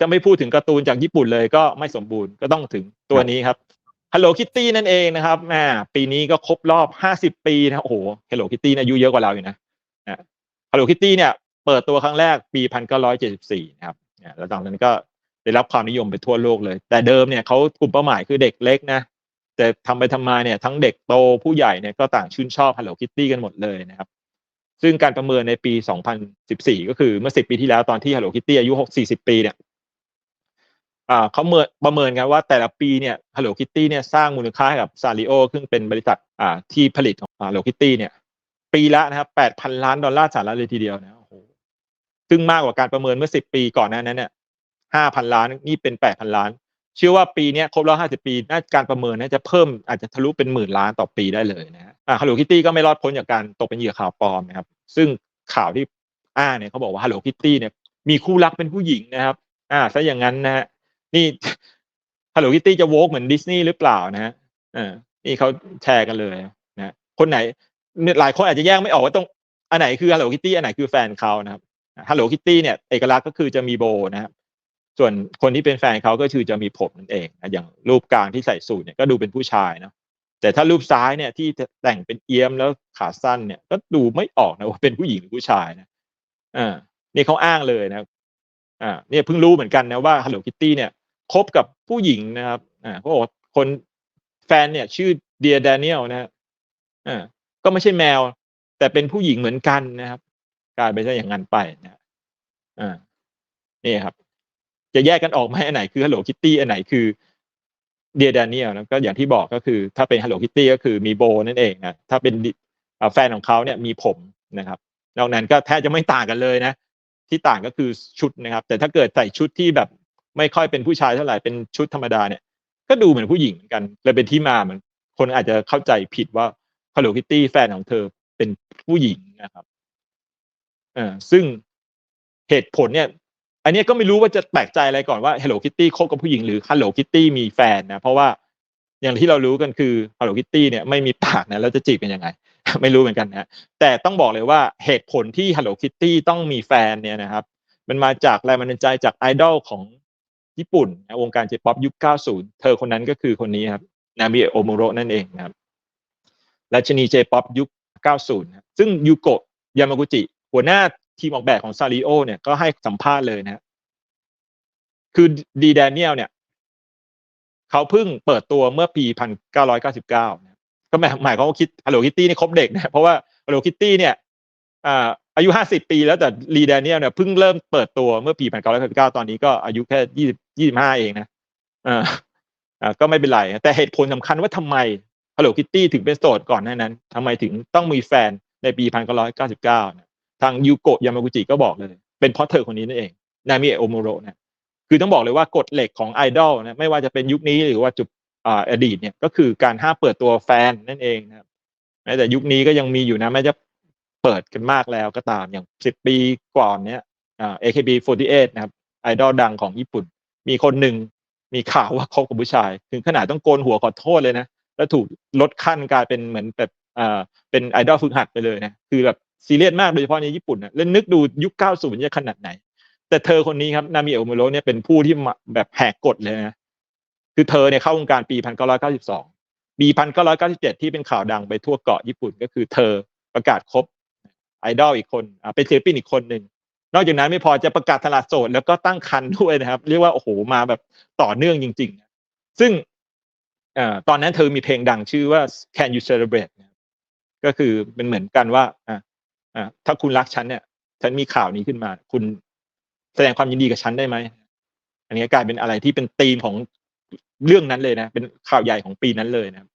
จะไม่พูดถึงการ์ตูนจากญี่ปุ่นเลยก็ไม่สมบูรณ์ก็ต้องถึงตัวนี้ครับ Hello Kitty นั่นเองนะครับแมปีนี้ก็ครบรอบ 50 ปีนะโอ้โห Hello Kitty นะอายุเยอะกว่าเราอยู่นะนะ Hello Kitty เนี่ย เปิดตัวครั้งแรกปี 1974 นะครับแล้วตอนนั้นก็ได้รับความนิยมไปทั่วโลกเลย แต่เดิมเนี่ยเขากลุ่มเป้าหมายคือเด็กเล็กนะแต่ทำไปทำมาเนี่ยทั้งเด็กโตผู้ใหญ่เนี่ยก็ต่างชื่นชอบ Hello Kitty กันหมดเลยนะครับ ซึ่งการประเมินในปี 2014 ก็คือเมื่อ 10 ปีที่แล้วตอนที่ Hello Kitty อายุ40ปีเนี่ย อ่าเขาเมินประเมินกันว่าแต่ละปีเนี่ย Hello Kitty เนี่ยสร้างมูลค่าให้กับซาริโอซึ่งเป็นบริษัทอ่าที่ผลิตของ Hello Kitty เนี่ย ปีละนะครับ8,000ล้านดอลลาร์สหรัฐเลยทีเดียวนะโอ้โหซึ่งมากกว่าการประเมินเมื่อ10ปีก่อนหน้านั้นเนี่ย5,000ล้านนี่เป็น8,000ล้าน เชื่อว่าปีนี้ครบรอบ50ปีน่าการประเมินน่าจะเพิ่มอาจจะทะลุเป็นหมื่นล้านต่อปีได้เลยนะฮะอ่า Hello Kitty ก็ไม่รอดพ้นจากการตกเป็นเหยื่อข่าวปลอมนะครับ ซึ่งข่าวที่อ้างเนี่ยเขาบอกว่า Hello Kitty เนี่ยมีคู่รักเป็นผู้หญิงนะครับ อ่าซะอย่างนั้นนะฮะ นี่ Hello Kitty จะโวกเหมือนดิสนีย์หรือเปล่านะฮะอ่านี่เขาแชร์กันเลยนะคนไหนหลายคนอาจจะแยกไม่ออกว่าตรงอันไหนคือ Hello Kitty อันไหนคือแฟนเขานะครับ Hello Kitty เนี่ยเอกลักษณ์ก็คือจะมีโบนะครับส่วนคนที่เป็นแฟนเขาก็คือจะมีผมนั่นเองนะอย่างรูปกลางที่ใส่สูทเนี่ยก็ดูเป็นผู้ชายเนาะแต่ถ้ารูปซ้ายเนี่ยที่แต่งเป็นเอี้ยมแล้วขาสั้นเนี่ยก็ดูไม่ออกนะว่าเป็นผู้หญิงหรือผู้ชายนะอ่านี่เขาอ้างเลยนะอ่าเนี่ยเพิ่งรู้เหมือนกันนะว่า Hello Kitty เนี่ย คบกับผู้หญิงนะครับอ่าเขาบอกว่าคนแฟนเนี่ย ชื่อเดีย a ดเนียลนะฮะอ่าก็ไม่ใช่แมว แต่เป็นผู้หญิงเหมือนกันนะครับ กลายเป็นซะอย่างนั้นไปนะอ่านี่ครับ จะแยกกันออกไหมอันไหนคือ Hello Kitty อันไหนคือเดีย a ดเนียลนะก็อย่างที่บอกก็คือ ถ้าเป็น Hello Kitty ก็คือมีโบนั่นเองนะถ้าเป็นแฟนของเขาเนี่ยมีผมนะครับนอกนั้นก็แทบจะไม่ต่างกันเลยนะ ที่ต่างก็คือชุดนะครับ แต่ถ้าเกิดใส่ชุดที่แบบ ไม่ค่อยเป็นผู้ชายเท่าไหร่เป็นชุดธรรมดาเนี่ย ก็ดูเหมือนผู้หญิงเหมือนกันเลยเป็นที่มาเหมือนคนอาจจะเข้าใจผิดว่า Hello Kitty แฟนของเธอเป็นผู้หญิงนะครับเออซึ่งเหตุผลเนี่ย อันนี้ก็ไม่รู้ว่าจะแปลกใจอะไรก่อนว่า Hello Kitty คบกับผู้หญิงหรือ Hello Kitty มีแฟนนะ เพราะว่าอย่างที่เรารู้กันคือ Hello Kitty เนี่ยไม่มีปากนะแล้วจะจีบกันยังไง ไม่รู้เหมือนกันนะแต่ต้องบอกเลยว่าเหตุผลที่ Hello Kitty ต้องมีแฟนเนี่ยนะครับ มันมาจากแรงบันดาลใจจากไอดอลของ ญี่ปุ่นนวงการเจป๊อปยุค 90 เธอคนนั้นก็คือคนนี้ครับ นามิโอโมโรนั่นเองนะครับราชินีเจป๊อปยุค 90 ซึ่งยูโกะยามากุจิ หัวหน้าทีมออกแบบของซาริโอเนี่ยก็ให้สัมภาษณ์เลยนะคือดีแดเนียลเนี่ย เขาเพิ่งเปิดตัวเมื่อปี 1999 ก็หมายหมายความว่าคิด Hello Kitty นี่ครบเด็กนะ เพราะว่า Hello Kitty เนี่ย อาอายุ 50 ปีแล้วแต่รีแดเนียลเนี่ยเพิ่งเริ่มเปิดตัวเมื่อปี 1999 ตอนนี้ก็อายุแค่ 20 25 เองนะอ่าอ่าก็ไม่เป็นไร แต่เหตุผลสำคัญว่าทำไม Hello Kitty ถึงเป็นโสดก่อนหน้านั้นทำไมถึงต้องมีแฟนในปี 1999นะทางยูโกะยามากุจิก็บอกเลย เป็นเพราะเธอคนนี้นั่นเอง นามิเอะโอโมโรนะคือต้องบอกเลยว่ากฎเหล็กของไอดอลนะไม่ว่าจะเป็นยุคนี้หรือว่าจุดอ่าอดีตเนี่ยก็คือการห้ามเปิดตัวแฟนนั่นเองนะครับแม้แต่ยุคนี้ก็ยังมีอยู่นะแม้จะ เปิดกันมากแล้วก็ตามอย่างสิบปีก่อนเนี้ยอ่า AKB48 นะครับไอดอลดังของญี่ปุ่น มีคนหนึ่งมีข่าวว่าคบกับผู้ชาย ถึงขนาดต้องโกนหัวขอโทษเลยนะ แล้วถูกลดขั้นกลายเป็นเหมือนแบบอ่าเป็นไอดอลฝึกหัดไปเลยนะคือแบบซีเรียสมากโดยเฉพาะในญี่ปุ่นนะแล้วนึกดูยุค 90 จะขนาดไหน แต่เธอคนนี้ครับนามิเอะโอโมโรเนี่ยเป็นผู้ที่แบบแหกกฎเลยนะคือเธอเนี่ยเข้าวงการปี 1992 ปี 1997 ที่เป็นข่าวดังไปทั่วเกาะญี่ปุ่นก็คือเธอประกาศคบ ไอดอลอีกคนอ่าเป็นศิลปินอีกคนหนึ่งนอกจากนั้นไม่พอจะประกาศตลาดโสดแล้วก็ตั้งคันด้วยนะครับ เรียกว่าโอ้โหมาแบบต่อเนื่องจริง ๆ ซึ่งอ่าตอนนั้นเธอมีเพลงดังชื่อว่า Can You Celebrate นะก็คือเป็นเหมือนกันว่าอ่าอ่าถ้าคุณรักฉันเนี่ยฉันมีข่าวนี้ขึ้นมา คุณแสดงความยินดีกับฉันได้ไหมอันนี้กลายเป็นอะไรที่เป็นธีมของเรื่องนั้นเลยนะ เป็นข่าวใหญ่ของปีนั้นเลยนะครับ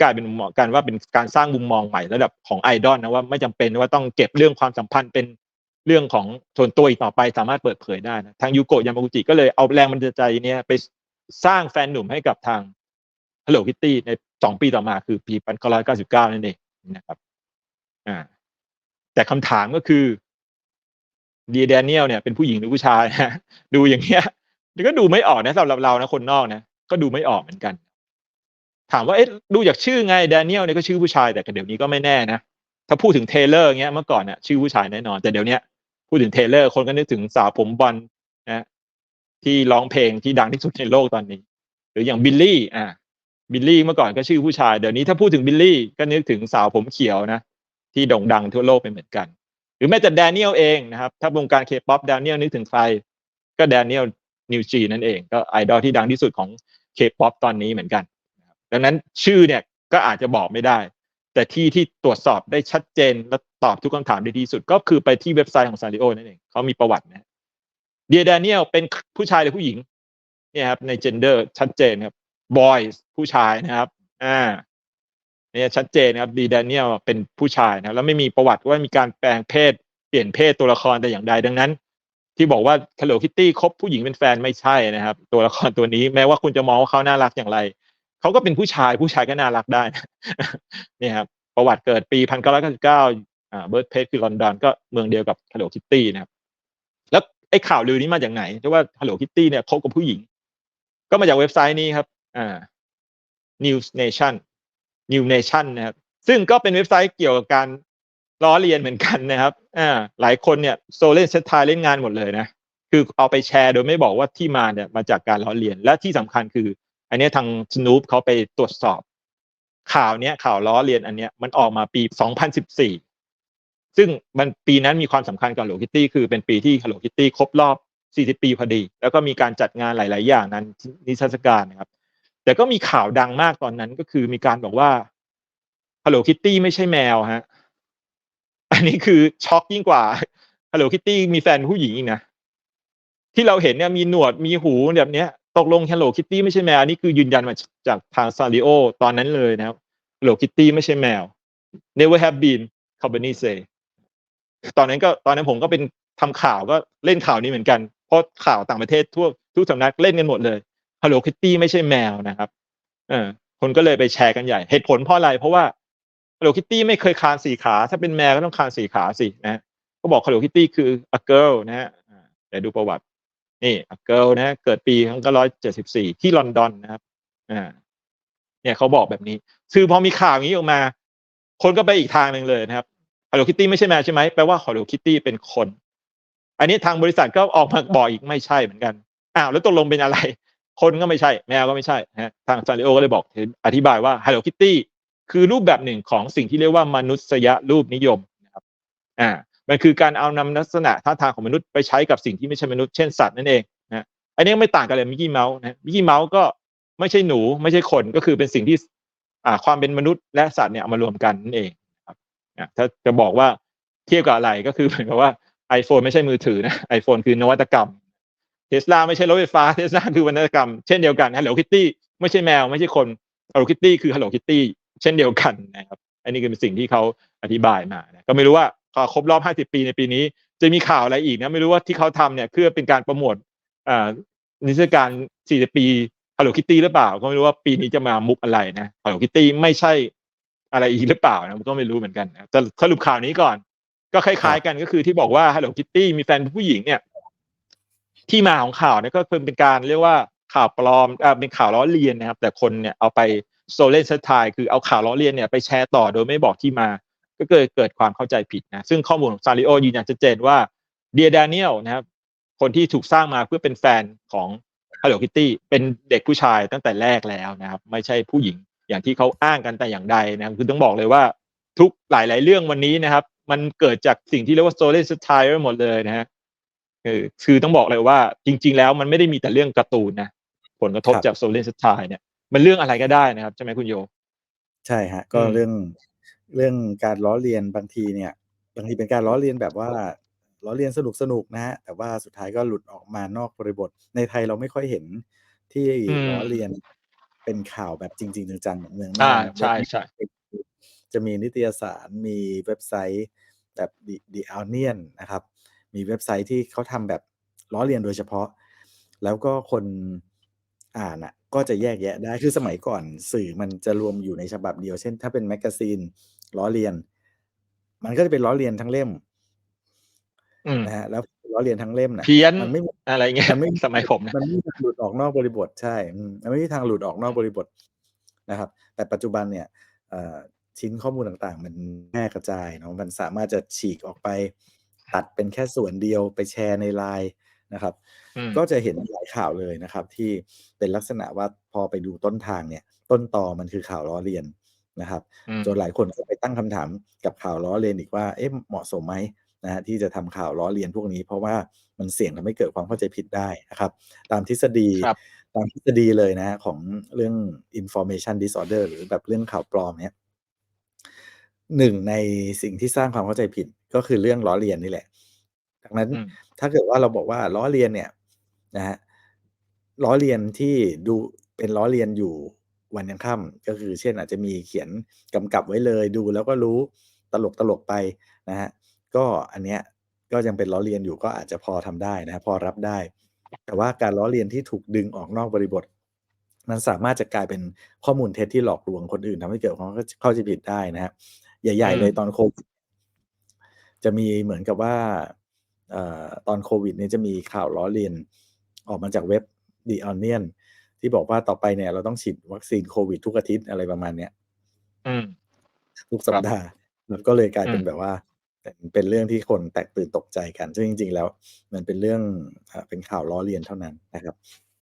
กลายเป็นเหมาะกันว่าเป็นการสร้างมุมมองใหม่ระดับของไอดอลนะว่าไม่จำเป็นว่าต้องเก็บเรื่องความสัมพันธ์เป็นเรื่องของส่วนตัวอีกต่อไปสามารถเปิดเผยได้นะทางยูโกะยามากุจิก็เลยเอาแรงบันดาลใจเนี้ยไปสร้างแฟนหนุ่มให้กับทาง Hello Kitty ในสองปีต่อมาคือปี1999นั่นเองนะครับอ่าแต่คำถามก็คือดีแดเนียลเนี่ยเป็นผู้หญิงหรือผู้ชายนะดูอย่างเงี้ยก็ดูไม่ออกนะสำหรับเรานะคนนอกนะก็ดูไม่ออกเหมือนกัน ถามว่าเอ๊ะดูจากชื่อไงแดเนียลเนี่ยก็ชื่อผู้ชายแต่เดี๋ยวนี้ก็ไม่แน่นะถ้าพูดถึงเทเลอร์เงี้ยเมื่อก่อนเนี่ยชื่อผู้ชายแน่นอน แต่เดี๋ยวนี้พูดถึงเทเลอร์ คนก็นึกถึงสาวผมบอลนะที่ร้องเพลงที่ดังที่สุดในโลกตอนนี้ หรืออย่างบิลลี่อ่าบิลลี่เมื่อก่อนก็ชื่อผู้ชายเดี๋ยวนี้ถ้าพูดถึงบิลลี่ก็นึกถึงสาวผมเขียวนะที่โด่งดังทั่วโลกเป็นเหมือนกัน หรือแม้แต่แดเนียลเองนะครับ ถ้าวงการเคป๊อปแดเนียลนึกถึงใคร ก็แดเนียลนิวจีนั่นเอง ก็ไอดอลที่ดังที่สุดของเคป๊อปตอนนี้เหมือนกัน ดังนั้นชื่อเนี่ยก็อาจจะบอกไม่ได้ แต่ที่ที่ตรวจสอบได้ชัดเจนและตอบทุกคำถามได้ดีที่สุด ก็คือไปที่เว็บไซต์ของซาริโอนั่นเองเขามีประวัตินะเดียแดเนียลเป็นผู้ชายหรือผู้หญิงเนี่ยครับในเจนเดอร์ชัดเจนครับบอยผู้ชายนะครับอ่าเนี่ยชัดเจนครับดีแดเนียลเป็นผู้ชายนะแล้วไม่มีประวัติว่ามีการแปลงเพศ เปลี่ยนเพศตัวละครแต่อย่างใดดังนั้น ที่บอกว่าคาโลคิตตี้คบผู้หญิงเป็นแฟนไม่ใช่นะครับ ตัวละครตัวนี้แม้ว่าคุณจะมองว่าเขาน่ารักอย่างไร เขาก็เป็นผู้ชายผู้ชายก็น่ารักได้นี่ครับประวัติเกิดปีพันเก้าร้อยเก้าสิบเก้าอ่าเบิร์ดเพจคือลอนดอนก็เมืองเดียวกับคาโลคิตตี้นะครับ แล้วไอ้ข่าวลือนี้มาจากไหนที่ว่าฮัลโหลคิตตี้เนี่ยคบกับผู้หญิง ก็มาจากเว็บไซต์นี้ครับอ่า News Nation New Nation นะครับ ซึ่งก็เป็นเว็บไซต์เกี่ยวกับการล้อเลียนเหมือนกันนะครับอ่าหลายคนเนี่ยโซเล่นเซตไทเล่นงานหมดเลยนะ คือเอาไปแชร์โดยไม่บอกว่าที่มาเนี่ยมาจากการล้อเลียน และที่สำคัญคือ อันนี้ทางสนูปเขาไปตรวจสอบ ข่าวเนี้ยข่าวล้อเลียนอันเนี้ยมันออกมาปี 2014 ซึ่งมันปีนั้นมีความสำคัญกับ Hello Kitty คือเป็นปีที่ Hello Kitty ครบรอบ 40 ปีพอดี แล้วก็มีการจัดงานหลาย ๆ อย่างนั้นนิทรรศการนะครับ แต่ก็มีข่าวดังมากตอนนั้นก็คือมีการบอกว่า Hello Kitty ไม่ใช่แมวฮะอันนี้คือช็อกยิ่งกว่า Hello Kitty มีแฟนผู้หญิงอีกนะที่เราเห็นเนี่ยมีหนวดมีหูแบบเนี้ย ตกลง Hello Kitty ไม่ใช่แมวอันนี้คือยืนยันมาจากทางซาริโอตอนนั้นเลยนะครับ Hello Kitty ไม่ใช่แมว Never have been company say ตอนนั้นก็ตอนนั้นผมก็เป็นทำข่าวก็เล่นข่าวนี้เหมือนกัน เพราะข่าวต่างประเทศทั่วทุกสำนักเล่นกันหมดเลย Hello Kitty ไม่ใช่แมวนะครับเออคนก็เลยไปแชร์กันใหญ่ เหตุผลเพราะอะไร เพราะว่า Hello Kitty ไม่เคยคานสี่ขา ถ้าเป็นแมวก็ต้องคานสี่ขาสินะ ก็บอก Hello Kitty คือ a girl นะฮะอ่าเดี๋ยวดูประวัติ นี่ a girl นะเกิดปี1974ที่ลอนดอนนะครับอ่าเนี่ยเขาบอกแบบนี้ คือพอมีข่าวอย่างนี้ออกมา คนก็ไปอีกทางหนึ่งเลยนะครับ Hello Kitty ไม่ใช่แมวใช่ไหมแปลว่า Hello Kitty เป็นคน อันนี้ทางบริษัทก็ออกมาบอกอีกไม่ใช่เหมือนกันอ้าวแล้วตกลงเป็นอะไร คนก็ไม่ใช่ แมวก็ไม่ใช่ฮะทางซาริโอก็เลยบอกอธิบายว่า Hello Kitty คือรูปแบบหนึ่งของสิ่งที่เรียกว่ามนุษยรูปนิยมนะครับ อ่า มันคือการเอานำลักษณะท่าทางของมนุษย์ไปใช้กับสิ่งที่ไม่ใช่มนุษย์เช่นสัตว์นั่นเองนะอันนี้ไม่ต่างกันเลยมิกกี้เมาส์นะมิกกี้เมาส์ก็ไม่ใช่หนูไม่ใช่คนก็คือเป็นสิ่งที่อ่าความเป็นมนุษย์และสัตว์เนี่ยเอามารวมกันนั่นเองครับถ้าจะบอกว่าเทียบกับอะไรก็คือเหมือนกับว่า iPhone ไม่ใช่มือถือนะ iPhone คือนวัตกรรมเทสลาไม่ใช่รถไฟฟ้าเทสลาคือวัตกรรม เช่นเดียวกัน Hello Kitty ไม่ใช่แมว ไม่ใช่คน Hello Kitty คือ Hello Kitty เช่นเดียวกันนะครับ อันนี้คือเป็นสิ่งที่เขาอธิบายมานะก็ไม่รู้ว่า ครบรอบ 50 ปีในปีนี้ จะมีข่าวอะไรอีกนะไม่รู้ว่าที่เขาทำเนี่ยเพื่อเป็นการโปรโมทอ่านิทรรศการ 40 ปี Hello Kitty หรือเปล่า ก็ไม่รู้ว่าปีนี้จะมามุกอะไรนะ Hello Kitty ไม่ใช่อะไรอีกหรือเปล่านะก็ไม่รู้เหมือนกันนะจะสรุปข่าวนี้ก่อน ก็คล้าย ๆ กันก็คือที่บอกว่า Hello Kitty มีแฟนผู้หญิงเนี่ย ที่มาของข่าวเนี่ยก็คือเป็นการเรียกว่าข่าวปลอมอ่าเป็นข่าวล้อเลียนนะครับ แต่คนเนี่ยเอาไปโซเลนเซตไทคือเอาข่าวล้อเลียนเนี่ยไปแชร์ต่อโดยไม่บอกที่มา ก็เกิดเกิดความเข้าใจผิดนะซึ่งข้อมูลของซาริโอยืนยันชัดเจนว่าเดียดานิเอลนะครับคนที่ถูกสร้างมาเพื่อเป็นแฟนของ Hello Kitty เป็นเด็กผู้ชายตั้งแต่แรกแล้วนะครับ ไม่ใช่ผู้หญิงอย่างที่เขาอ้างกันแต่อย่างใดนะครับคือต้องบอกเลยว่าทุกหลาย ๆ เรื่องวันนี้นะครับ มันเกิดจากสิ่งที่เรียกว่าโซเล่นสไตล์หมดเลยนะฮะคือคือต้องบอกเลยว่าจริง ๆ แล้วมันไม่ได้มีแต่เรื่องการ์ตูนนะผลกระทบครับจากโซเล่นสไตล์เนี่ยมันเรื่องอะไรก็ได้นะครับ ใช่ไหมคุณโย ใช่ฮะ ก็อืมเรื่อง เรื่องการล้อเลียนบางทีเนี่ย บางทีเป็นการล้อเลียนแบบว่าล้อเลียนสนุกสนุกนะฮะแต่ว่าสุดท้ายก็หลุดออกมานอกบริบท ในไทยเราไม่ค่อยเห็นที่อืมล้อเลียนเป็นข่าวแบบจริง ๆ จังๆเหมือนเมืองนอ่าอกใช่ใช่จะมีนิตยสารมีเว็บไซต์แบบ The The Onion นะครับ มีเว็บไซต์ที่เขาทำแบบล้อเลียนโดยเฉพาะ แล้วก็คนอ่านอะ ก็จะแยกแยะได้ คือสมัยก่อนสื่อมันจะรวมอยู่ในฉบับเดียว เช่น ถ้าเป็นแมกกาซีนล้อเลียน มันก็จะเป็นล้อเลียนทั้งเล่มอืมนะฮะ แล้วล้อเลียนทั้งเล่มนะเพี้ยนมันไม่มีอะไรเงี้ยมันไม่มีสมัยผมนะมันไม่มีทางหลุดออกนอกบริบท ใช่อืมมันไม่มีทางหลุดออกนอกบริบทนะครับ แต่ปัจจุบันเนี่ยเอ่อชิ้นข้อมูลต่างๆ มันแพร่กระจายเนาะ มันสามารถจะฉีกออกไป ตัดเป็นแค่ส่วนเดียวไปแชร์ในไลน์ นะครับอืมก็จะเห็นหลายข่าวเลยนะครับ ที่เป็นลักษณะว่าพอไปดูต้นทางเนี่ย ต้นตอมันคือข่าวล้อเลียนนะครับอืมจนหลายคนก็ไปตั้งคำถามกับข่าวล้อเลียนอีกว่าเอ๊ะเหมาะสมไหมนะฮะที่จะทำข่าวล้อเลียนพวกนี้ เพราะว่ามันเสี่ยงทำให้เกิดความเข้าใจผิดได้นะครับ ตามทฤษฎีครับตามทฤษฎีเลยนะฮะของเรื่อง information disorder หรือแบบเรื่องข่าวปลอมเนี่ยหนึ่งในสิ่งที่สร้างความเข้าใจผิดก็คือเรื่องล้อเลียนนี่แหละ ดังนั้นอืมถ้าเกิดว่าเราบอกว่าล้อเลียนเนี่ยนะฮะล้อเลียนที่ดูเป็นล้อเลียนอยู่วันยังค่ำก็คือเช่นอาจจะมีเขียนกำกับไว้เลยดูแล้วก็รู้ตลกตลกๆไปนะฮะก็อันเนี้ยก็ยังเป็นล้อเลียนอยู่ก็อาจจะพอทำได้นะฮะพอรับได้ แต่ว่าการล้อเลียนที่ถูกดึงออกนอกบริบท มันสามารถจะกลายเป็นข้อมูลเท็จที่หลอกลวงคนอื่นทำให้เกิดความเข้าใจผิดได้นะฮะใหญ่อืๆมเลยตอนโควิดจะมีเหมือนกับว่าเอ่อ ตอนโควิดเนี่ยจะมีข่าวล้อเลียนออกมาจากเว็บ The Onion ที่บอกว่าต่อไปเนี่ย เราต้องฉีดวัคซีนโควิดทุกอาทิตย์อะไรประมาณเนี้ยอืมทุกสัปดาห์มันก็เลยกลายเป็นอืมแบบว่าเป็นเป็นเรื่องที่คนแตกตื่นตกใจกัน ซึ่งจริง ๆ แล้ว มันเป็นเรื่องอ่าเป็นข่าวล้อเลียนเท่านั้นนะครับ